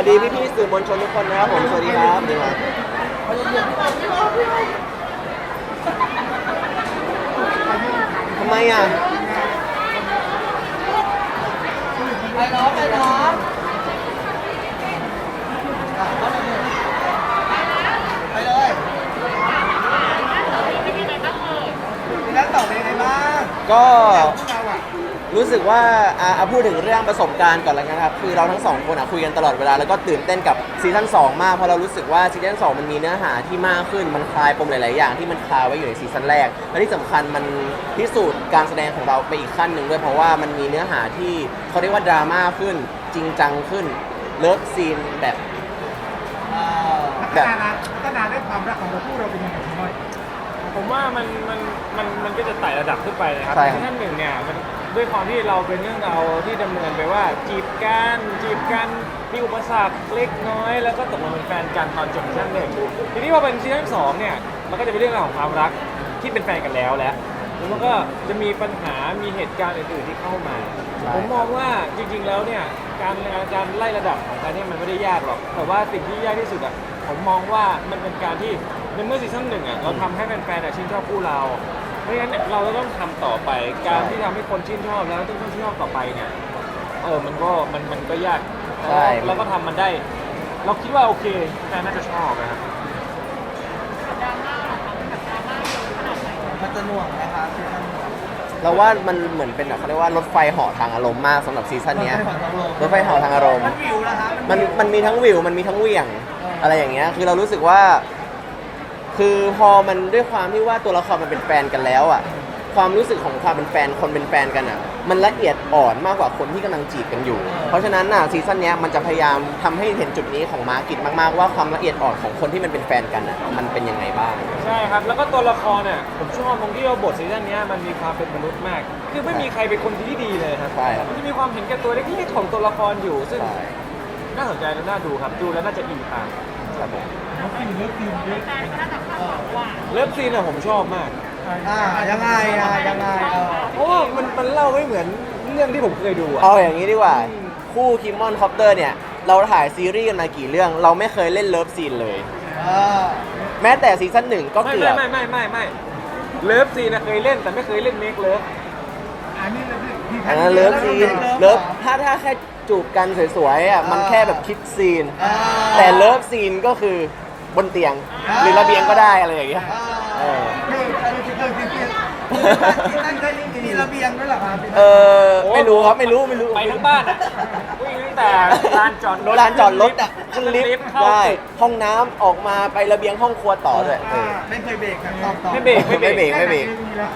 วัสดีพี่ๆสื่อมวลชนทุกคนนะครับผมสวัสดีครับนี่ครับทำไมอะไปเนาะไปเนาะไปเลยมีด้านต่อเป็นยังไงบ้างก็พวกเราอะ รู้สึกว่าอะอะพูดถึงเรื่องประสบการณ์ก่อนแล้วกันครับคือเราทั้งสองคนอะคุยกันตลอดเวลาแล้วก็ตื่นเต้นกับซีซั่น2มากเพราะเรารู้สึกว่าซีซั่น2มันมีเนื้อหาที่มากขึ้นมันคลายปมหลาย ๆ อย่างที่มันคาไว้อยู่ในซีซั่นแรก และที่สำคัญมันพิสูจน์การแสดงของเราไปอีกขั้นหนึ่งด้วยเพราะว่ามันมีเนื้อหาที่เขาเรียกว่าดราม่าขึ้น จริงจังขึ้นเลิฟซีนแบบเอ่อแบบพัฒนาได้ความรักของเราคู่เราเป็นยังไงพี่น้อยผมว่ามันมันมันมันก็จะไต่ระดับขึ้นไปนะครับใช่ครับซีซั่นหนึ่งเนี่ยมัน ด้วยความที่เราเป็นเรื่องราวที่ดำเนินไปว่าจีบกันจีบกันมีอุปสรรคเล็กน้อย แล้วก็ตกลงเป็นแฟนกันตอนจบซีซั่นหนึ่งทีนี้พอเป็นซีซั่นสองเนี่ยมันก็จะเป็นเรื่องราวของความรักที่เป็นแฟนกันแล้วแหละแล้วมันก็จะมีปัญหามีเหตุการณ์อื่นๆที่เข้ามา ผมมองว่าจริงๆแล้วเนี่ยการการไล่ระดับของการเนี่ยมันไม่ได้ยากหรอก แต่ว่าสิ่งที่ยากที่สุดอะผมมองว่ามันเป็นการที่ในเมื่อซีซั่นหนึ่งอะเราทำให้แฟนๆอะชื่นชอบคู่เรา เพราะฉะนั้นเนี่ยเราจะต้องทำต่อไป การที่ทำให้คนชื่นชอบแล้วต้องชื่นชอบต่อไปเนี่ยเออมันก็มันมันก็ยากแต่ใช่ เราก็ทำมันได้ เราคิดว่าโอเคแฟนน่าจะชอบนะครับมันจะหน่วงนะคะซีซั่นหนึ่งเราว่ามันเหมือนเป็นแบบเขาเรียกว่ารถไฟเหาะทางอารมณ์มากสำหรับซีซั่นเนี้ย รถไฟเหาะทางอารมณ์ มันวิวนะคะมันมันมีทั้งวิวมันมีทั้งเหวี่ยงเออออะไรอย่างเงี้ย คือเรารู้สึกว่า คือพอมันด้วยความที่ว่าตัวละครมันเป็นแฟนกันแล้วอะความรู้สึกของความเป็นแฟนคนเป็นแฟนกันอะ มันละเอียดอ่อนมากกว่าคนที่กำลังจีบกันอยู่ เพราะฉะนั้นน่ะซีซั่นเนี้ยมันจะพยายามทำให้เห็นจุดนี้ของมาร์กิตมากๆ ว่าความละเอียดอ่อนของคนที่มันเป็นแฟนกันอะมันเป็นยังไงบ้าง ใช่ครับ แล้วก็ตัวละครเนี่ยผมชอบตรงที่ว่าบทซีซั่นเนี้ยมันมีความเป็นมนุษย์มาก คือไม่มีใครเป็นคนที่ดีเลยครับใช่ครับ มันจะมีความเห็นแก่ตัวเล็กๆของตัวละครอยู่ ซึ่งใช่น่าสนใจและน่าดูครับ ดูแล้วน่าจะอินตามครับผม น้องฟินเลิฟฟินด้วยเลิฟซีนอะผมชอบมาก อ่ายังไงอะยังไงเออเพราะว่ามันมันเล่าไม่เหมือนเรื่องที่ผมเคยดูอะเอาอย่างนี้ดีกว่า คู่คิมมอนคอปเตอร์เนี่ย เราถ่ายซีรีส์กันมากี่เรื่อง เราไม่เคยเล่นเลิฟซีนเลย เออแม้แต่ซีซั่นหนึ่งก็ไม่เกือบไม่ไม่ไม่ไม่ไม่เลิฟซีนอะเคยเล่นแต่ไม่เคยเล่นเมคเลิฟอันนี้เราพี่อันนั้นเลิฟซีนเลิฟถ้าถ้าแค่จูบกันสวยๆอะมันแค่แบบคิดซีน อ่าแต่เลิฟซีนก็คือ บนเตียง หรือระเบียงก็ได้อะไรอย่างเงี้ยเออคือคือคือคือคือที่นั่นก็มีระเบียงด้วยเหรอคะเออไม่รู้ครับไม่รู้ไม่รู้ไปทั้งบ้านอะวิ่งตั้งแต่ลานจอดรถลานจอดรถอะขึ้นลิฟต์เข้าได้ตึกห้องน้ำออกมาไประเบียงห้องครัวต่อด้วยเออ่าอไม่เคยเบรกกันตอบต่อไม่เบรกไม่เบรกไม่เบรกมีแล้ว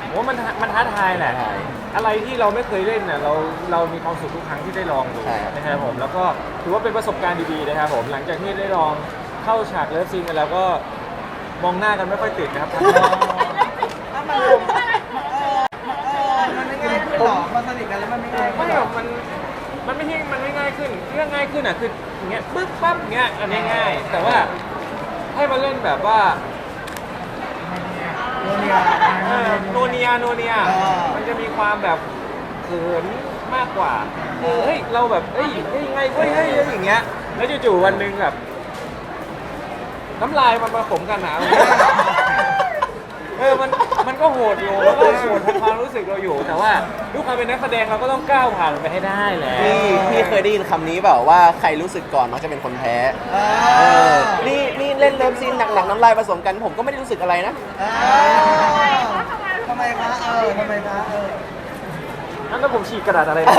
ผมว่ามันมันท้าทายแหละท้าทาย อะไรที่เราไม่เคยเล่นน่ะเราเรามีความสุขทุกครั้งที่ได้ลองดูใช่ครับ นะครับผมแล้วก็ถือว่าเป็นประสบการณ์ดีๆนะครับผมหลังจากที่ได้ลองเข้าฉากเลิฟซีนกันแล้วก็มองหน้ากันไม่ค่อยติดนะครับ ถ้ามันลงเออเออมันไม่ง่ายขึ้นหรอมาสนิทกันแล้วมันไม่ง่ายขึ้ไม่นหแบรอบมันมันไม่ใช่มันไม่ง่ายขึ้นเรื่องง่ายขึ้นอะคืออย่างเงี้ยปึ๊บปั๊บอย่างเงี้ยอันนี้ง่าย แต่ว่าให้มาเล่นแบบว่าโร เนียเออโนเนียโนเนียมันจะมีความแบบเขินมากกว่าเออเฮ้ยเราแบบเฮ้ยเฮ้ยไงเฮ้ยเฮ้ยเฮ้ยอย่างเงี้ย แล้วจู่ๆวันหนึ่งแบบน้ำลายมันมาขมกันหนาวเออมัน มันก็โหดอยู่แล้วก็โหดทางความรู้สึกเราอยู่ แต่ว่าด้วยความเป็นนักแสดงเราก็ต้องก้าวผ่านมันไปให้ได้แหละพี่พี่เคยได้ยินคำนี้เปล่าว่าใครรู้สึกก่อนมักจะเป็นคนแพ้เอเอออนี่นี่เล่นเลิฟซีนหนักๆน้ำลายผสมกันผมก็ไม่ได้รู้สึกอะไรนะเออทำไมคะเออทำไมคะเออนั่นแล้วผมฉีกกระดาษอะไรนะ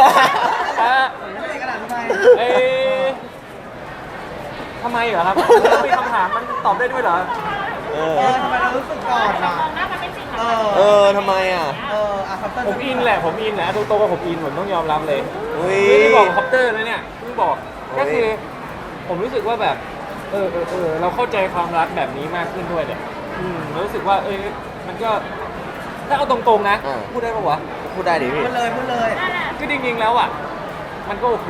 อะไม่ได้กระดาษทำไมเอ๊ะทำไมเหรอครับมีคำถามมันตอบได้ด้วยเหรอ เอเอออทำไมเรารู้สึกก่อนอะ เออเออทำไมอะเอออะครับเติ้ลผมอินแหละผมอินแหละตรงๆว่าผมอินผมต้องยอมรับเลยอุ้ยไม่ได้บอกคอปเตอร์นะเนี่ยเพิ่งบอกโอ้ยก็คือผมรู้สึกว่าแบบเออเออเออเราเข้าใจความรักแบบนี้มากขึ้นด้วยเนี่ยอืมรู้สึกว่าเออมันก็ถ้าเอาตรงๆนะอ่าพูดได้ปะวะพูดได้ดิพี่พูดเลยพูดเลยคือจริงๆแล้วอะ มันก็โอเค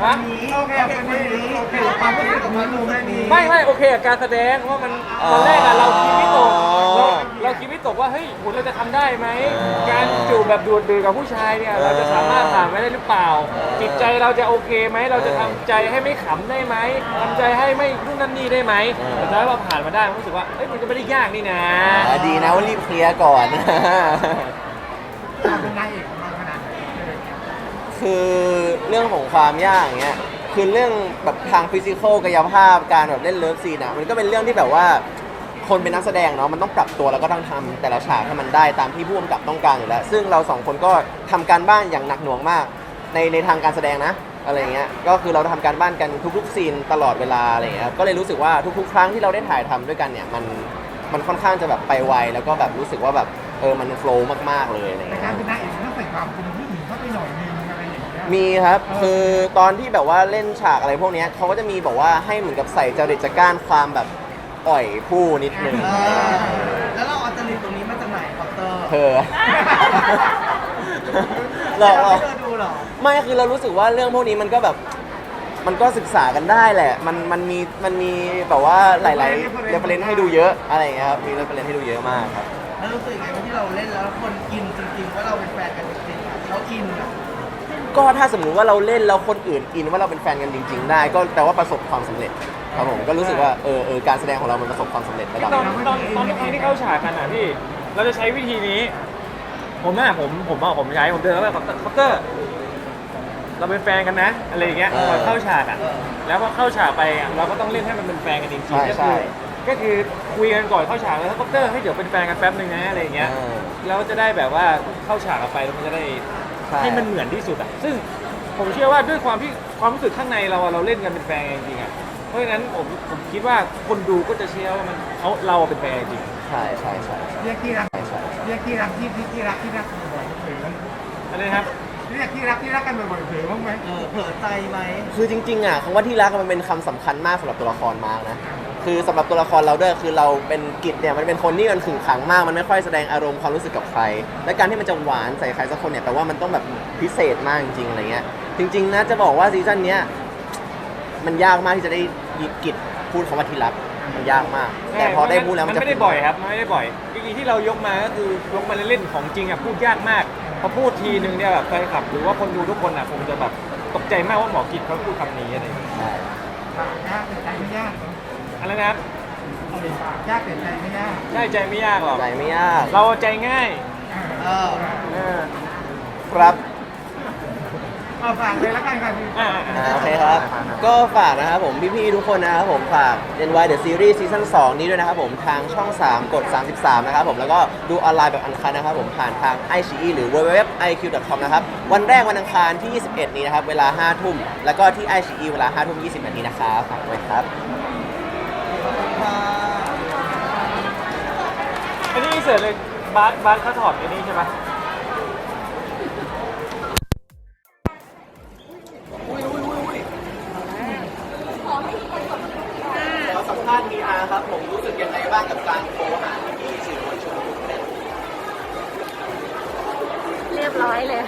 โอเคกับคนโอเคกับฮะโอเคเป็นนี้โอเคความรู้สึกของมันดูแค่นี้ไม่ไม่โอเคกับการแสดงว่ามันอ๋อตอนแรกอะเราคิดไม่ตกเราเราคิดไม่ตกว่าเฮ้ยคุณเราจะทำได้ไหมอ๋อการจูบแบบดูดดื่มกับผู้ชายเนี่ยเราจะสามารถผ่านไปได้หรือเปล่า จิตใจเราจะโอเคไหมเราจะทำใจให้ไม่ขำได้ไหมทำใจให้ไม่นู่นนั่นนี่ได้ไหมแต่ถ้าเราผ่านมาได้รู้สึกว่าเอ้ยมันก็ไม่ได้ยากนี่นะ อ่าดีนะว่ารีบเคลียร์ก่อนความเป็นนายเอกของเราขนาดไหน คือเรื่องของความยากอย่างเงี้ยคือเรื่องแบบทางฟิสิกอลกายภาพการแบบเล่นเลิฟซีนอะมันก็เป็นเรื่องที่แบบว่า คนเป็นนักแสดงเนาะมันต้องปรับตัวแล้วก็ต้องทำแต่ละฉากให้มันได้ตามที่ผู้กำกับต้องการอยู่แล้ว ซึ่งเราสองคนก็ทำการบ้านอย่างหนักหน่วงมาก ในในทางการแสดงนะอะไรเงี้ยก็คือเราทำการบ้านกันทุกๆซีนตลอดเวลาอะไรเงี้ยก็เลยรู้สึกว่าทุกๆ ครั้งที่เราได้ถ่ายทำด้วยกันเนี่ยมันมันค่อนข้างจะแบบไปไวแล้วก็แบบรู้สึกว่าแบบเออมันโฟล์มากๆเลยอะไรแต่เงี้การยเป็นนายเอกต้องใส่ความเป็นผู้ มีครับคือตอนที่แบบว่าเล่นฉากอะไรพวกเนี้ยเขาก็จะมีบอกว่าให้เหมือนกับใส่จริตจักร้านความแบบอ่อยผู้นิดนึงเออแล้วเราเอาจริตตรงนี้มาจากไหนคอปเตอร์เธอ หลอกหลอกเธอดูเหรอ ไม่คือเรารู้สึกว่าเรื่องพวกนี้มันก็แบบมันก็ศึกษากันได้แหละ มันมันมีมันมีแบบว่าหลายๆเรฟเฟรนให้ดูเยอะอะไรอย่างเงี้ยครับมีเรฟเฟรนให้ดูเยอะมากครับ แล้วรู้สึกยังไงว่าที่เราเล่นแล้วคนอินจริงๆว่าเราเป็นแฟนกันจริงๆอะเขาอินอะ ก็ถ้าสมมุติว่าเราเล่นแล้วคนอื่นอินว่าเราเป็นแฟนกันจริง ๆ ได้ ก็แปลว่าประสบความสำเร็จครับผมก็รู้สึกว่าเออเออการแสดงของเรามันประสบความสำเร็จระดับตอนหนึ่ง ตอนตอนที่ที่เข้าฉากกันอะพี่ เราจะใช้วิธีนี้ ผมน่ะผมผมบอกผมใช้ผมเดินเข้าไปคอปเตอร์ เราเป็นแฟนกันนะอะไรอย่างเงี้ยเออก่อนเข้าฉากอะเออแล้วพอเข้าฉากไปอะเราก็ต้องเล่นให้มันเป็นแฟนกันจริงใช่ๆก็ใช่คือก็คือคุยกันก่อนเข้าฉากแล้วคอปเตอร์ให้เดี๋ยวเป็นแฟนกันแป๊บนึงนะอะไรอย่างเงี้ยเออ แล้วจะได้แบบว่าเข้าฉากกันไปแล้วมันจะได้ ใช่ ให้มันเหมือนที่สุดอะซึ่งผมเชื่อว่าด้วยความที่ความรู้สึกข้างในเราอะเราเล่นกันเป็นแฟนกันจริงๆอะเพราะฉะนั้นผมผมคิดว่าคนดูก็จะเชื่อว่ามันเขาเราเป็นแฟนจริง ใช่ใช่ใช่ใช่เรียกที่รัก ใช่ใช่เรียกที่รักที่ที่ที่รักที่รักกันบ่อยๆเผยอะไรนะครับเรียกที่รักที่รักกันบ่อยๆเผยบ้างไหมเออเผลอใจไหม คือจริงๆอะคำว่าที่รักมันเป็นคำสำคัญมากสำหรับตัวละครมากนะ คือสำหรับตัวละครเราด้วยคือเราเป็นกิจเนี่ยมันเป็นคนที่มันขึงขังมากมันไม่ค่อยแสดงอารมณ์ความรู้สึกกับใคร และการที่มันจะหวานใส่ใครสักคนเนี่ยแปลว่ามันต้องแบบพิเศษมากจริงๆอะไรเงี้ยจริง ๆนะจะบอกว่าซีซั่นเนี้ยมันยากมากที่จะได้ยิกิจพูดคำว่าที่รักมันยากมาก แต่พอได้พูดแล้วมันมันจะไม่ได้บ่อยครับมันไม่ได้บ่อยจริงๆที่เรายกมาก็คือยกมาเล่นๆของจริงอะพูดยากมากพอพูดทีนึงเนี่ยแบบแฟนคลับ หรือว่าคนดูทุกคนอะคงจะแบบตกใจมากว่าหมอกิจเขาพูดคำนี้อะไรอย่างเงี้ยใช่ปากยากแต่ใจไม่ยาก อะไรนะครับปากยากแต่ใจไม่ยากได้ใจไม่ยากหรอก ใจไม่ยาก เราใจง่ายเออเออครับ เอาฝากเลยแล้วกันค่ะพี่อ่า อ่าโอเคครับ ก็ฝากนะครับผมพี่ๆทุกคนนะครับผมฝาก NY The Series Season 2 นี้ด้วยนะครับผมทางช่อง 3 กด 33 นะครับผมแล้วก็ดูออนไลน์แบบอันคันนะครับผมผ่านทาง iQIYI หรือ www.iq.com นะครับ วันแรกวันอังคารที่ 21 นี้นะครับ เวลา 5 ทุ่ม แล้วก็ที่ iQIYI เวลา 5 ทุ่ม 20 นาทีนะครับฝากไว้ครับ ค่ะ อันนี้ เสิร์ชเลยบาสบาสเขาถอดไอันนี้ใช่ไหมขอสัมภาษณ์ PR ครับ ผมรู้สึกยังไงบ้างกับการโทรหาพี่ๆสื่อมวลชนเรียบร้อยเลย